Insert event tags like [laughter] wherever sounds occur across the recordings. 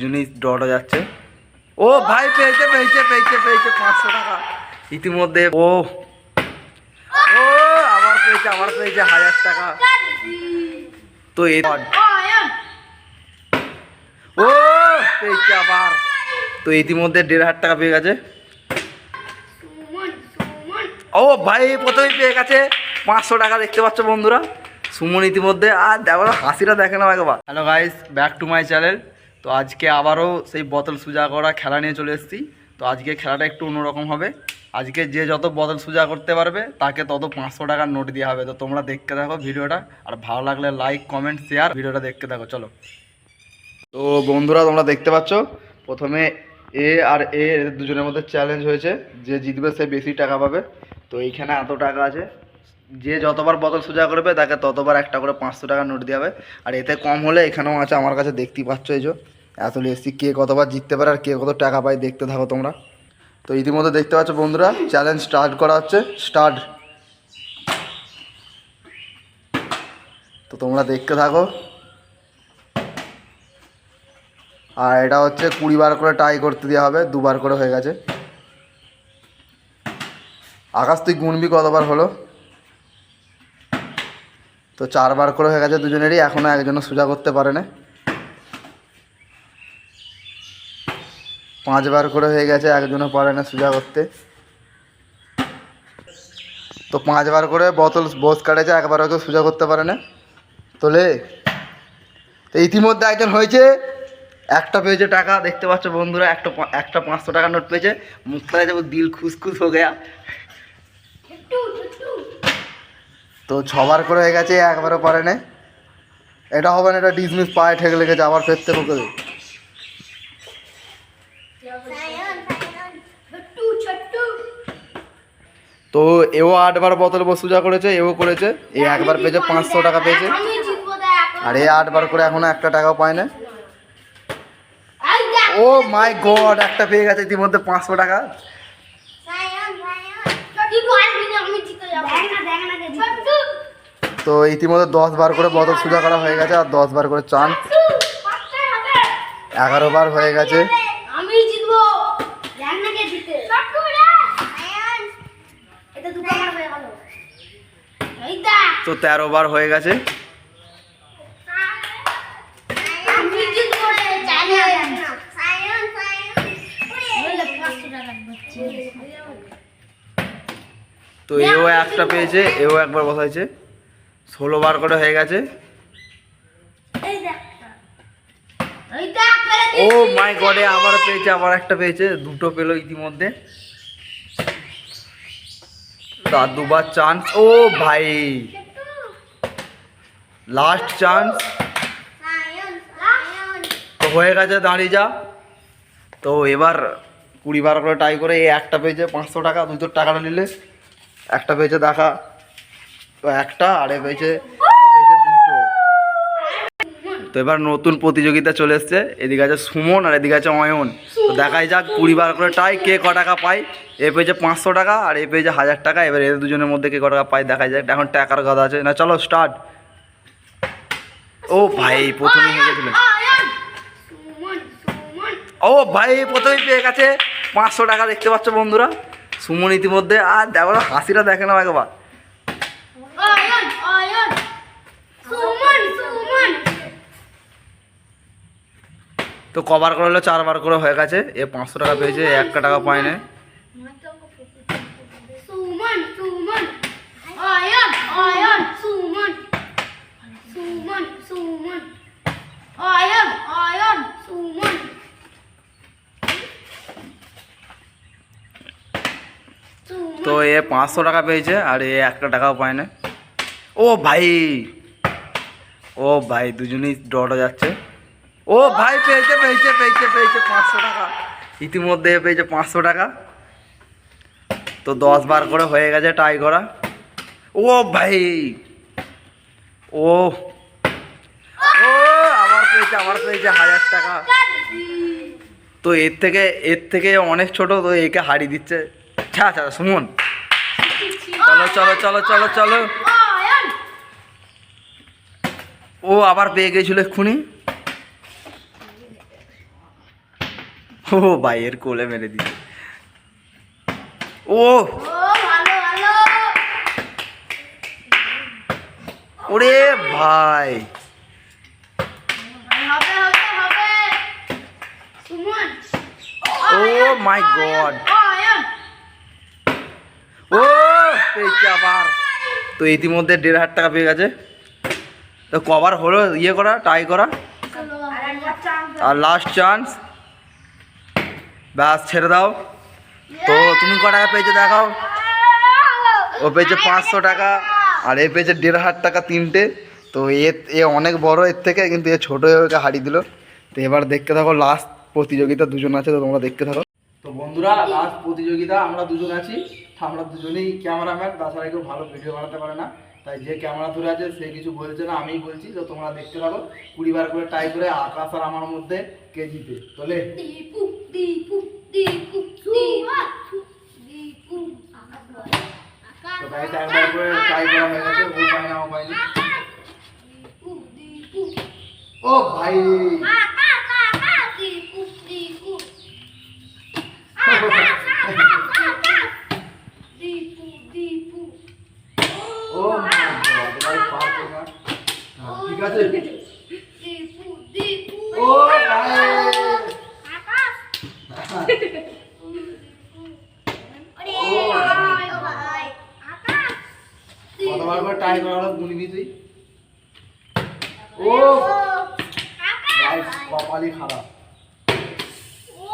দুজনেই ডটা যাচ্ছে। ও ভাই, পেয়েছে পেয়েছে পেয়েছে পেয়েছে, পাঁচশো টাকা। ইতিমধ্যে ও ও, আবার পেয়েছে আবার পেয়েছে, হাজার টাকা। তো এই ও, পেয়েছে আবার। তো ইতিমধ্যে দেড় হাজার টাকা পেয়ে গেছে। ও ভাই, প্রথমেই পেয়ে গেছে পাঁচশো টাকা, দেখতে পাচ্ছ বন্ধুরা। সুমন ইতিমধ্যে, আর দেখো, হাসিটা দেখে না একবার। Hello guys back to my channel তো আজকে আবারও সেই বোতল সুজা করা খেলা নিয়ে চলে এসেছি। তো আজকে খেলাটা একটু অন্যরকম হবে। আজকে যে যত বোতল সুজা করতে পারবে, তাকে তত পাঁচশো টাকার নোট দেওয়া হবে। তো তোমরা দেখতে থাকো ভিডিওটা। আর ভালো লাগলে লাইক কমেন্ট শেয়ার ভিডিওটা দেখতে থাকো। চলো। তো বন্ধুরা, তোমরা দেখতে পাচ্ছ, প্রথমে এ আর এ দুজনের মধ্যে চ্যালেঞ্জ হয়েছে। যে জিতবে সে বেশি টাকা পাবে। তো এইখানে এত টাকা আছে। যে যতবার বোতল সোজা করবে, তাকে ততবার একটা করে পাঁচশো টাকা নোট দেওয়া হবে। আর এতে কম হলে এখানেও আছে, আমার কাছে দেখতেই পাচ্ছ এই যে। এত এসছি, কে কতবার জিততে পারে আর কে কত টাকা পায় দেখতে থাকো তোমরা। তো ইতিমধ্যে দেখতে পাচ্ছ বন্ধুরা চ্যালেঞ্জ স্টার্ট করা হচ্ছে স্টার্ট তো তোমরা দেখতে থাকো। আর এটা হচ্ছে কুড়ি বার করে ট্রাই করতে দেওয়া হবে, দুবার করে হয়ে গেছে। আকাশ, তুই গুনবি কতবার হলো? তো চারবার করে হয়ে গেছে দুজনেরই এখনও একজনও সোজা করতে পারে না। পাঁচবার করে হয়ে গেছে, একজনও পারে না সোজা করতে। তো পাঁচবার করে বোতল বোস কাটেছে একবারও কেউ সোজা করতে পারে না। তোলে তো ইতিমধ্যে একজন হয়েছে, একটা পেয়েছে টাকা, দেখতে পাচ্ছ বন্ধুরা, একটা একটা পাঁচশো টাকা নোট পেয়েছে। মুখটা যাব দিল খুশ হয়ে গেয়া তো ছবার করে হয়ে গেছে, একবারও পারে না এটা হবে না, এটা ডিসমিস পায়ে ঠেকে লেগেছে, আবার ফেরতে ঢুকে দেবে তো এও আটবার বোতল বসুজা করেছে এও করেছে। এ একবার পেয়েছে পাঁচশো টাকা পেয়েছে। আর এ আটবার করে এখনও একটা টাকাও পায় না ও মাই গড একটা পেয়ে গেছে ইতিমধ্যে পাঁচশো টাকা। তো ইতিমধ্যে দশ বার করে বোতল সোজা করা হয়ে গেছে আর দশ বার করে চান। এগারো বার হয়ে গেছে আমি জিতবো দেখ না কে জিতে এটা দুটো আমার হয়ে গেল এই দেখ তো তেরো বার হয়ে গেছে। তো এও একটা পেয়েছে, এও একবার বসাইছে। ষোলো বার করে হয়ে গেছে। ও মাই গডে, আবার পেয়েছে, আবার একটা পেয়েছে, দুটো পেল ইতিমধ্যে। দুবার চান্স ও ভাই। লাস্ট চান্স তো হয়ে গেছে, দাঁড়িয়ে যা। তো এবার কুড়ি বার করে ট্রাই করে এই একটা পেয়েছে পাঁচশো টাকা দুটোর টাকাটা নিলে। একটা পেয়েছে দেখা। তো একটা, আর এ পেয়েছে তো এবার নতুন প্রতিযোগিতা চলে এসছে। এদিকে আছে সুমন আর এদিকে আছে অয়ন। তো দেখাই যাক কুড়ি বার করে টাই কে ক টাকা পায়। এ পেয়েছে পাঁচশো টাকা আর এ পেয়েছে হাজার টাকা। এবার এদের দুজনের মধ্যে কে ক টাকা পায়, দেখাই যাক। এখন টাকার কথা আছে। না, চলো স্টার্ট ও ভাই, প্রথমেই হয়ে সুমন ও ভাই, প্রথমেই পেয়ে গেছে পাঁচশো টাকা, দেখতে পাচ্ছ বন্ধুরা। সুমন ইতিমধ্যে, আর দেখো হাসিটা দেখে না একবার। তো কবার করে হলো, চারবার করে হয়ে গেছে। এ পাঁচশো টাকা পেয়েছে একটা টাকা পায় না সুমন সুমন আয়ন আয়ন সুমন সুমন সুমন আয়ন আয়ন সুমন তো এ পাঁচশো টাকা পেয়েছে আর এ একটা টাকাও পায় না ও ভাই ও ভাই, দুজনেই ডটা যাচ্ছে। ও ভাই, পেয়েছে পেয়েছে পেয়েছে পেয়েছে পাঁচশো টাকা। ইতিমধ্যে পেয়েছে পাঁচশো টাকা। তো দশ বার করে হয়ে গেছে ট্রাই করা ও ভাই, ও পেয়েছে আবার পেয়েছে হাজার টাকা। তো এর থেকে এর থেকে অনেক ছোট, তো একে হারিয়ে দিচ্ছে। আচ্ছা আচ্ছা সুমন। চলো চলো চলো চলো চলো। ও আবার পেয়ে গেছিল এক্ষুনি। ও ভাই, এর কোলে মেরে দিচ্ছে ও। ওরে ভাই হবে হবে হবে সুমন ও মাই গড ও আবার। তো ইতিমধ্যে দেড় হাজার টাকা পেয়ে গেছে। তো কভার হলো ইয়ে করা টাই করা। আর লাস্ট চান্স ব্যাস, ছেড়ে দাও। তো তুমি ক টাকা পেয়েছ দেখাও। ও পেয়েছে পাঁচশো টাকা। আর এ পেয়েছে দেড় হাজার টাকা তিনটে। তো এ এ অনেক বড় এর থেকে, কিন্তু এ ছোটো ওকে হারিয়ে দিল। তো এবার দেখতে থাকো লাস্ট প্রতিযোগিতা দুজন আছে, তো তোমরা দেখতে থাকো। বন্ধুরা লাস্ট প্রতিযোগিতা আমরা দুজন আছি। আমরা দুজনেই ক্যামেরাম্যান তাছাড়া কেউ ভালো ভিডিও বানাতে পারে না। তাই যে ক্যামেরা ধরে আছে সে কিছু বলছে না আমিই বলছি তো তোমরা দেখতে থাকো কুড়ি বার করে ট্রাই করে আকাশ আর আমার মধ্যে কে জিতে। আকাশ তো তাই করে করা হয়ে গেছে ও পায় না ও পায়নি দীপু দীপু। ও ভাই Akash Akash Dipu Dipu Akash Akash Akash Dipu Dipu oh my god [laughs] ভাই পারব না ঠিক আছে। দীপু দীপু ও ভাই। আকাশ ওরে ও ভাই ও ভাই আকাশ কতবার করে ট্রাই করা হলো তুই? ও। কপালই খারাপ ও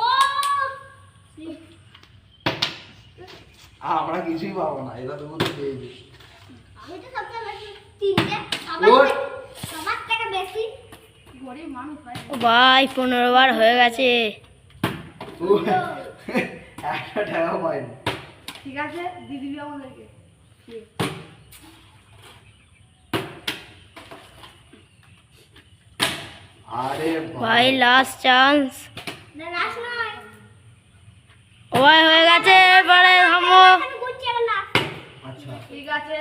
আমরা কিছুই পাবো না এটা তো বুঝতে পেরেছি আমি তো সবচেয়ে বেশি তিনটে সবার থেকে- বেশি গরিব মানুষ ভাই ও ভাই পনেরো বার হয়ে গেছে। একটা টাকা পাইনি। ঠিক আছে দিদি আমাদেরকে আরে ভাই লাস্ট চান্স না লাস্ট ও ভাই হয়ে গেছে এবারে থামো। আচ্ছা। ঠিক আছে।